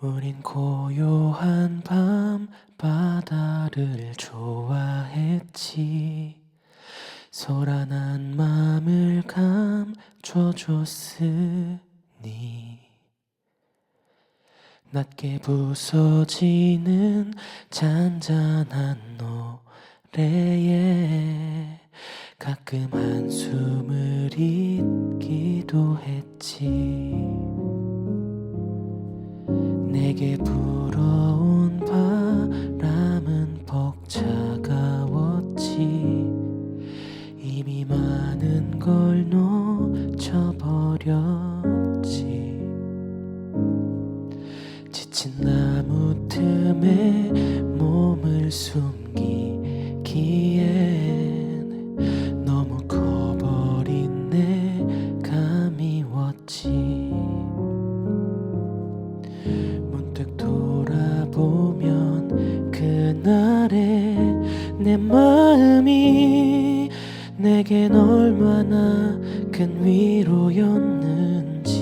우린 고요한 밤 바다를 좋아했지. 소란한 맘을 감춰줬으니. 낮게 부서지는 잔잔한 노래에 가끔 한숨을 잊기도 했지 내게 불어온 바람은 벅 차가웠지. 이미 많은 걸 놓쳐버렸지. 지친 나무 틈에 그날의 내 마음이 내겐 얼마나 큰 위로였는지.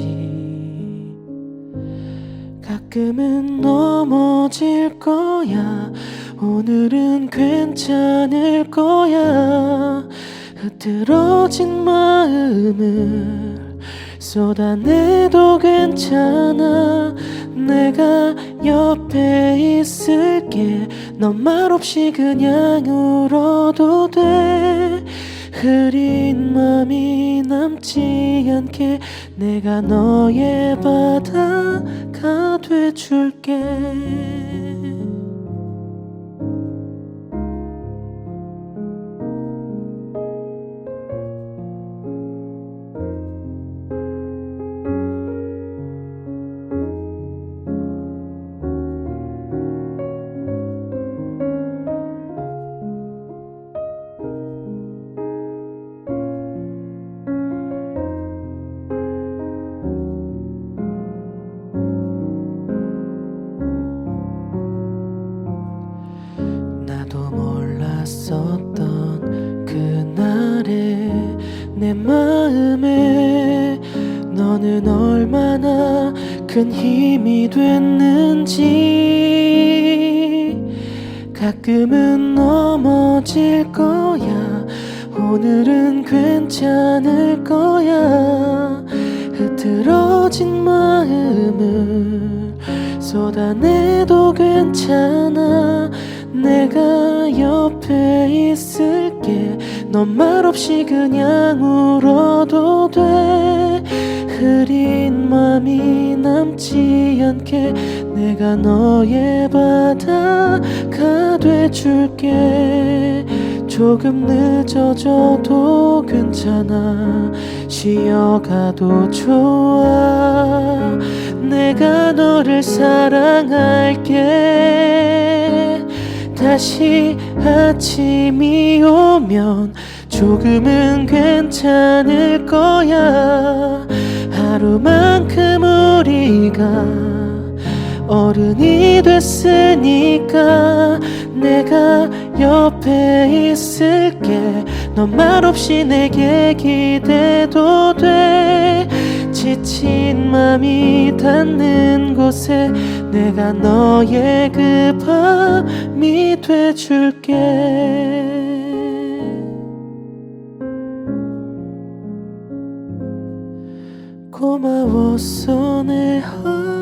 가끔은 넘어질 거야. 오늘은 괜찮을 거야. 흐트러진 마음을 쏟아내도 괜찮아. 내가 옆에 있을게. 넌 말없이 그냥 울어도 돼. 흐린 맘이 남지 않게 내가 너의 바다가 돼줄게 내 마음에 너는 얼마나 큰 힘이 됐는지 가끔은 넘어질 거야. 오늘은 괜찮을 거야. 흐트러진 마음을 쏟아내도 괜찮아. 내가 옆에 있을게 넌 말없이 그냥 울어도 돼. 흐린 맘이 남지 않게 내가 너의 바다가 돼줄게. 조금 늦어져도 괜찮아. 쉬어가도 좋아. 내가 너를 사랑할게 다시 아침이 오면 조금은 괜찮을 거야. 하루만큼 우리가 어른이 됐으니까 내가 옆에 있을게. 넌 말없이 내게 기대도 돼. 지친 맘이 닿는 곳에 내가 너의 그 밤 이 돼줄게. 고마웠어 내 하루